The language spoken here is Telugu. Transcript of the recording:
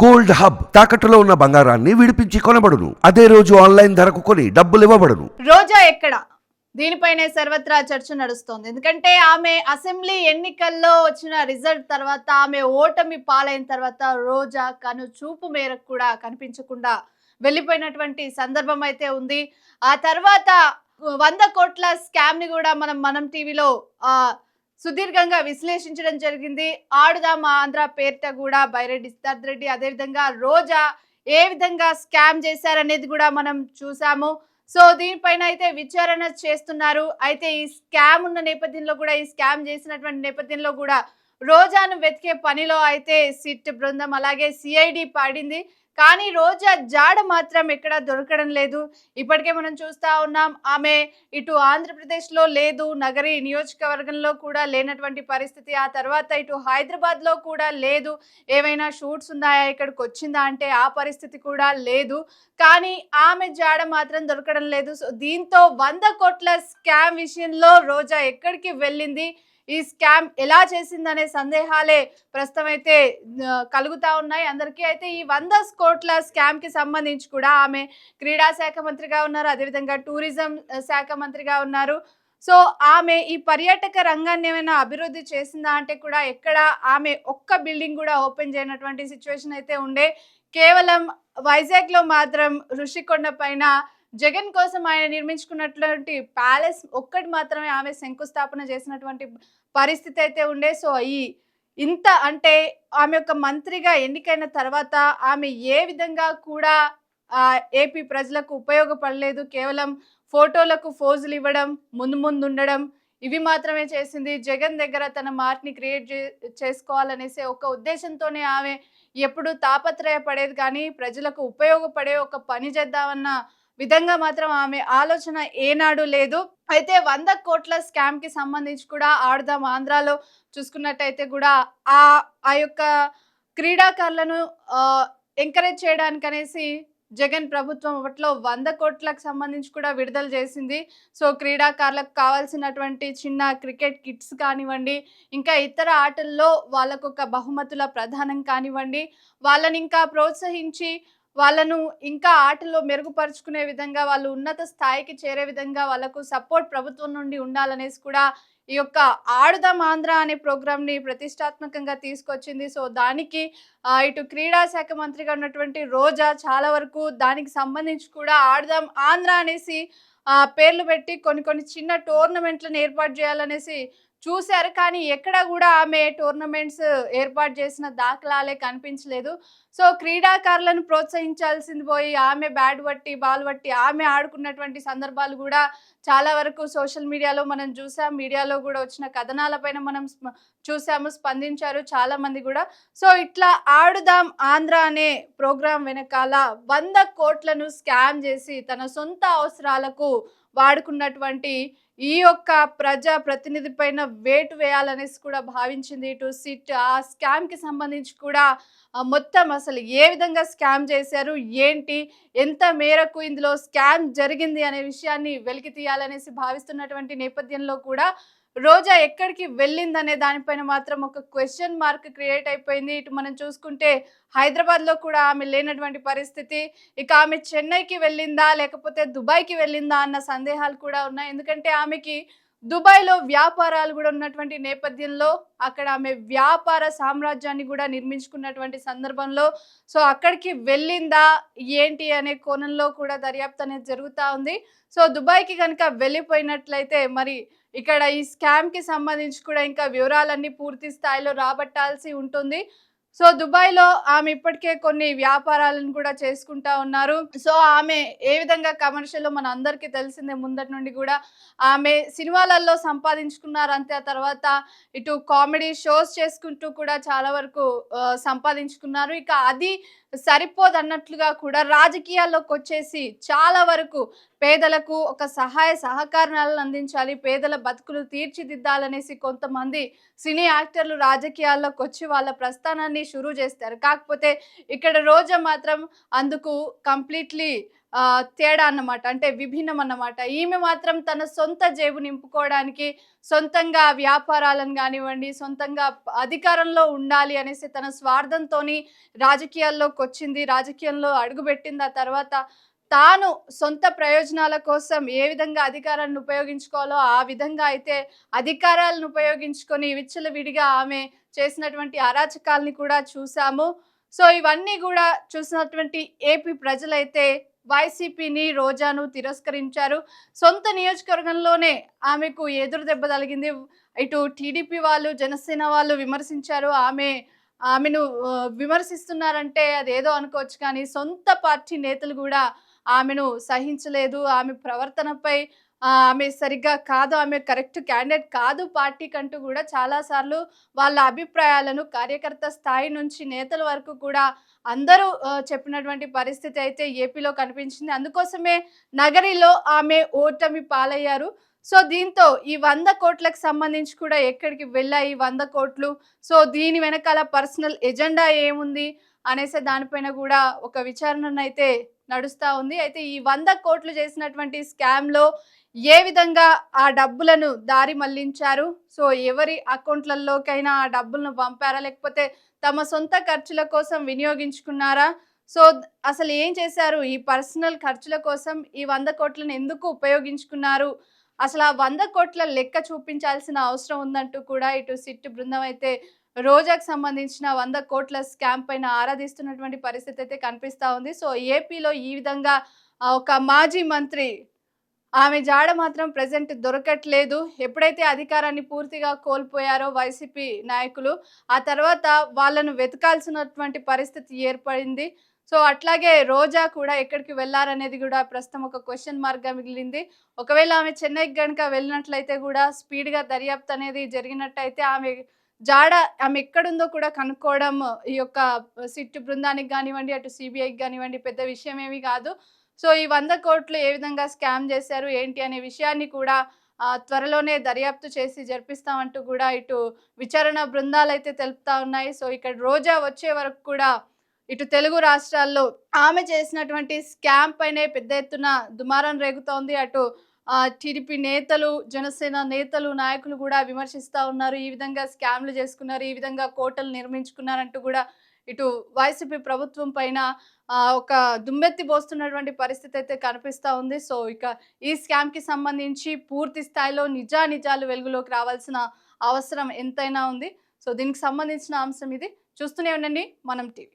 గోల్డ్ హబ్ తాకట్టులో ఉన్న బంగారాన్ని విడిపించి కొనబడును. అదే రోజు ఆన్లైన్ ధరకు కొని డబ్బులు ఇవ్వబడును. రోజా ఎక్కడ? దీనిపైనే సర్వత్రా చర్చ నడుస్తోంది. ఎందుకంటే ఆమె అసెంబ్లీ ఎన్నికల్లో వచ్చిన రిజల్ట్ తర్వాత ఆమె ఓటమి పాలైన తర్వాత రోజా కను చూపు మేరకు కూడా కనిపించకుండా వెళ్ళిపోయినటువంటి సందర్భం అయితే ఉంది. ఆ తర్వాత వంద కోట్ల స్కామ్ని కూడా మనం మనం టీవీలో ఆ సుదీర్ఘంగా విశ్లేషించడం జరిగింది. ఆడుదాం ఆంధ్ర పేరిట కూడా బైరెడ్డి సిద్ధార్థ్ రెడ్డి అదేవిధంగా రోజా ఏ విధంగా స్కామ్ చేశారనేది కూడా మనం చూసాము. సో దీనిపైన అయితే విచారణ చేస్తున్నారు. అయితే ఈ స్కామ్ ఉన్న నేపథ్యంలో కూడా ఈ స్కామ్ చేసినటువంటి నేపథ్యంలో కూడా రోజాను వెతికే పనిలో అయితే సిట్ బృందం అలాగే సిఐడి పాడింది. కానీ రోజా జాడ మాత్రం ఎక్కడ దొరకడం లేదు. ఇప్పటికే మనం చూస్తా ఉన్నాం ఆమె ఇటు ఆంధ్రప్రదేశ్లో లేదు నగరి నియోజకవర్గంలో కూడా లేనటువంటి పరిస్థితి. ఆ తర్వాత ఇటు హైదరాబాద్లో కూడా లేదు. ఏవైనా షూట్స్ ఉన్నాయా? ఇక్కడికి వచ్చిందా అంటే ఆ పరిస్థితి కూడా లేదు. కానీ ఆమె జాడ మాత్రం దొరకడం లేదు. సో దీంతో వంద కోట్ల స్కామ్ విషయంలో రోజా ఎక్కడికి వెళ్ళింది? ఈ స్కామ్ ఎలా చేసిందనే సందేహాలే ప్రస్తుతం అయితే కలుగుతా ఉన్నాయి. అందరికీ అయితే ఈ వంద కోట్ల స్కామ్కి సంబంధించి కూడా ఆమె క్రీడా శాఖ మంత్రిగా ఉన్నారు. అదేవిధంగా టూరిజం శాఖ మంత్రిగా ఉన్నారు. సో ఆమె ఈ పర్యాటక రంగాన్ని ఏమైనా అభివృద్ధి చేసిందా అంటే కూడా ఎక్కడ ఆమె ఒక్క బిల్డింగ్ కూడా ఓపెన్ చేయనటువంటి సిచ్యువేషన్ అయితే ఉండే. కేవలం వైజాగ్లో మాత్రం ఋషికొండ పైన జగన్ కోసం ఆయన నిర్మించుకున్నటువంటి ప్యాలెస్ ఒక్కటి మాత్రమే ఆమె శంకుస్థాపన చేసినటువంటి పరిస్థితి అయితే ఉండే. సో ఈ ఇంత అంటే ఆమె ఒక మంత్రిగా ఎన్నికైన తర్వాత ఆమె ఏ విధంగా కూడా ఏపీ ప్రజలకు ఉపయోగపడలేదు. కేవలం ఫోటోలకు ఫోజులు ఇవ్వడం ముందు ముందు ఉండడం ఇవి మాత్రమే చేసింది. జగన్ దగ్గర తన మార్క్ని క్రియేట్ చేసుకోవాలనేసి ఒక ఉద్దేశంతోనే ఆమె ఎప్పుడు తాపత్రయపడేది. కానీ ప్రజలకు ఉపయోగపడే ఒక పని చేద్దామన్న విధంగా మాత్రం ఆమె ఆలోచన ఏనాడు లేదు. అయితే వంద కోట్ల స్కామ్కి సంబంధించి కూడా ఆడదాం ఆంధ్రాలో చూసుకున్నట్టయితే కూడా ఆ ఆ యొక్క క్రీడాకారులను ఎంకరేజ్ చేయడానికి అనేసి జగన్ ప్రభుత్వం అప్పట్లో వంద కోట్లకు సంబంధించి కూడా విడుదల చేసింది. సో క్రీడాకారులకు కావాల్సినటువంటి చిన్న క్రికెట్ కిట్స్ కానివ్వండి ఇంకా ఇతర ఆటల్లో వాళ్ళకు ఒక బహుమతుల ప్రధానం కానివ్వండి వాళ్ళని ఇంకా ప్రోత్సహించి వాళ్ళను ఇంకా ఆటల్లో మెరుగుపరుచుకునే విధంగా వాళ్ళు ఉన్నత స్థాయికి చేరే విధంగా వాళ్ళకు సపోర్ట్ ప్రభుత్వం నుండి ఉండాలనేసి కూడా ఈ యొక్క ఆడుదాం ఆంధ్ర అనే ప్రోగ్రామ్ని ప్రతిష్టాత్మకంగా తీసుకొచ్చింది. సో దానికి ఇటు క్రీడా శాఖ మంత్రిగా ఉన్నటువంటి రోజా చాలా వరకు దానికి సంబంధించి కూడా ఆడుదాం ఆంధ్ర అనేసి పేర్లు పెట్టి కొన్ని కొన్ని చిన్న టోర్నమెంట్లను ఏర్పాటు చేయాలనేసి చూశారు కానీ ఎక్కడ కూడా ఆమె టోర్నమెంట్స్ ఏర్పాటు చేసిన దాఖలాలే కనిపించలేదు. సో క్రీడాకారులను ప్రోత్సహించాల్సింది పోయి ఆమె బ్యాట్ పట్టి బాల్ పట్టి ఆమె ఆడుకున్నటువంటి సందర్భాలు కూడా చాలా వరకు సోషల్ మీడియాలో మనం చూసాం. మీడియాలో కూడా వచ్చిన కథనాలపైన మనం స్మ- చూసాము స్పందించారు చాలా మంది కూడా. సో ఇట్లా ఆడుదాం ఆంధ్ర అనే ప్రోగ్రాం వెనకాల వంద కోట్లను స్కామ్ చేసి తన సొంత అవసరాలకు వాడుకున్నటువంటి ఈ యొక్క ప్రజా ప్రతినిధి పైన వేటు వేయాలనేసి కూడా భావించింది ఇటు సిట్. ఆ స్కామ్కి సంబంధించి కూడా మొత్తం అసలు ఏ విధంగా స్కామ్ చేశారు ఏంటి ఎంత మేరకు ఇందులో స్కామ్ జరిగింది అనే విషయాన్ని వెలికి తీయాలనేసి భావిస్తున్నటువంటి నేపథ్యంలో కూడా రోజా ఎక్కడికి వెళ్ళిందనే దానిపైన మాత్రం ఒక క్వశ్చన్ మార్క్ క్రియేట్ అయిపోయింది. ఇటు మనం చూసుకుంటే హైదరాబాద్లో కూడా ఆమె లేనటువంటి పరిస్థితి. ఇక ఆమె చెన్నైకి వెళ్ళిందా లేకపోతే దుబాయ్కి వెళ్ళిందా అన్న సందేహాలు కూడా ఉన్నాయి. ఎందుకంటే ఆమెకి దుబాయ్లో వ్యాపారాలు కూడా ఉన్నటువంటి నేపథ్యంలో అక్కడ ఆమె వ్యాపార సామ్రాజ్యాన్ని కూడా నిర్మించుకున్నటువంటి సందర్భంలో. సో అక్కడికి వెళ్ళిందా ఏంటి అనే కోణంలో కూడా దర్యాప్తు అనేది జరుగుతూ ఉంది. సో దుబాయ్కి కనుక వెళ్ళిపోయినట్లయితే మరి ఇక్కడ ఈ స్కామ్కి సంబంధించి కూడా ఇంకా వివరాలన్నీ పూర్తి స్థాయిలో రాబట్టాల్సి ఉంటుంది. సో దుబాయ్లో ఆమె ఇప్పటికే కొన్ని వ్యాపారాలను కూడా చేసుకుంటా ఉన్నారు. సో ఆమె ఏ విధంగా కమర్షియల్ మన అందరికీ తెలిసిందే ముందటి నుండి కూడా ఆమె సినిమాలలో సంపాదించుకున్నారు అంతే ఆ తర్వాత ఇటు కామెడీ షోస్ చేసుకుంటూ కూడా చాలా వరకు సంపాదించుకున్నారు. ఇక అది సరిపోదు అన్నట్లుగా కూడా రాజకీయాల్లోకి వచ్చేసి చాలా వరకు పేదలకు ఒక సహాయ సహకారాలను అందించాలి పేదల బతుకులు తీర్చిదిద్దాలనేసి కొంతమంది సినీ యాక్టర్లు రాజకీయాల్లోకి వచ్చి వాళ్ళ ప్రస్థానాన్ని షురూ చేస్తారు. కాకపోతే ఇక్కడ రోజా మాత్రం అందుకు కంప్లీట్లీ తేడా అన్నమాట. అంటే విభిన్నం అన్నమాట. ఈమె మాత్రం తన సొంత జేబు నింపుకోవడానికి సొంతంగా వ్యాపారాలను కానివ్వండి సొంతంగా అధికారంలో ఉండాలి అనేసి తన స్వార్థంతోని రాజకీయాల్లోకి వచ్చింది రాజకీయంలో అడుగుపెట్టింది. ఆ తర్వాత తాను సొంత ప్రయోజనాల కోసం ఏ విధంగా అధికారాన్ని ఉపయోగించుకోవాలో ఆ విధంగా అయితే అధికారాలను ఉపయోగించుకొని విచ్చలవిడిగా ఆమె చేసినటువంటి అరాచకాల్ని కూడా చూసాము సో ఇవన్నీ కూడా చూసినటువంటి ఏపీ ప్రజలైతే వైసీపీని రోజాను తిరస్కరించారు. సొంత నియోజకవర్గంలోనే ఆమెకు ఎదురు దెబ్బ తగిలింది. ఇటు టీడీపీ వాళ్ళు జనసేన వాళ్ళు విమర్శించారు. ఆమె ఆమెను విమర్శిస్తున్నారంటే అదేదో అనుకోవచ్చు కానీ సొంత పార్టీ నేతలు కూడా ఆమెను సహించలేదు. ఆమె ప్రవర్తనపై ఆమె సరిగ్గా కాదు ఆమె కరెక్ట్ క్యాండిడేట్ కాదు పార్టీ కంటూ కూడా చాలాసార్లు వాళ్ళ అభిప్రాయాలను కార్యకర్త స్థాయి నుంచి నేతల వరకు కూడా అందరూ చెప్పినటువంటి పరిస్థితి అయితే ఏపీలో కనిపించింది. అందుకోసమే నగరిలో ఆమె ఓటమి పాలయ్యారు. సో దీంతో ఈ వంద కోట్లకు సంబంధించి కూడా ఎక్కడికి వెళ్ళాయి ఈ వంద కోట్లు? సో దీని వెనకాల పర్సనల్ ఎజెండా ఏముంది? అనేసే దానిపైన కూడా ఒక విచారణ అయితే నడుస్తూ ఉంది. అయితే ఈ వంద కోట్లు చేసినటువంటి స్కామ్లో ఏ విధంగా ఆ డబ్బులను దారి మళ్ళించారు? సో ఎవరి అకౌంట్లలోకైనా ఆ డబ్బులను పంపారా? లేకపోతే తమ సొంత ఖర్చుల కోసం వినియోగించుకున్నారా? సో అసలు ఏం చేశారు? ఈ పర్సనల్ ఖర్చుల కోసం ఈ వంద కోట్లను ఎందుకు ఉపయోగించుకున్నారు? అసలు ఆ వంద కోట్ల లెక్క చూపించాల్సిన అవసరం ఉందంటూ కూడా ఇటు సిట్ బృందం అయితే రోజాకు సంబంధించిన వంద కోట్ల స్కామ్ పైన ఆరాధిస్తున్నటువంటి పరిస్థితి అయితే కనిపిస్తూ ఉంది. సో ఏపీలో ఈ విధంగా ఒక మాజీ మంత్రి ఆమె జాడ మాత్రం ప్రజెంట్ దొరకట్లేదు. ఎప్పుడైతే అధికారాన్ని పూర్తిగా కోల్పోయారో వైసీపీ నాయకులు ఆ తర్వాత వాళ్ళను వెతకాల్సినటువంటి పరిస్థితి ఏర్పడింది. సో అట్లాగే రోజా కూడా ఎక్కడికి వెళ్ళారనేది కూడా ప్రస్తుతం ఒక క్వశ్చన్ మార్క్గా మిగిలింది. ఒకవేళ ఆమె చెన్నైకి కనుక వెళ్ళినట్లయితే కూడా స్పీడ్గా దర్యాప్తు అనేది జరిగినట్టయితే ఆమె జాడ ఆమె ఎక్కడుందో కూడా కనుక్కోవడం ఈ యొక్క సిట్టు బృందానికి కానివ్వండి అటు సిబిఐకి కానివ్వండి పెద్ద విషయం ఏమీ కాదు. సో ఈ వంద కోట్లు ఏ విధంగా స్కామ్ చేశారు ఏంటి అనే విషయాన్ని కూడా త్వరలోనే దర్యాప్తు చేసి జరిపిస్తామంటూ కూడా ఇటు విచారణ బృందాలు అయితే తెలుపుతా ఉన్నాయి. సో ఇక్కడ రోజా వచ్చే వరకు కూడా ఇటు తెలుగు రాష్ట్రాల్లో ఆమె చేసినటువంటి స్కామ్ పైనే పెద్ద ఎత్తున దుమారం రేగుతోంది. అటు టీడీపీ నేతలు జనసేన నేతలు నాయకులు కూడా విమర్శిస్తూ ఉన్నారు. ఈ విధంగా స్కామ్లు చేసుకున్నారు. ఈ విధంగా కోటలు నిర్మించుకున్నారంటూ కూడా ఇటు వైసీపీ ప్రభుత్వం పైన ఒక దుమ్మెత్తి పోస్తున్నటువంటి పరిస్థితి అయితే కనిపిస్తూ ఉంది. సో ఇక ఈ స్కామ్కి సంబంధించి పూర్తి స్థాయిలో నిజా నిజాలు వెలుగులోకి రావాల్సిన అవసరం ఎంతైనా ఉంది. సో దీనికి సంబంధించిన అంశం ఇది. చూస్తూనే ఉండండి. మనం టీవీ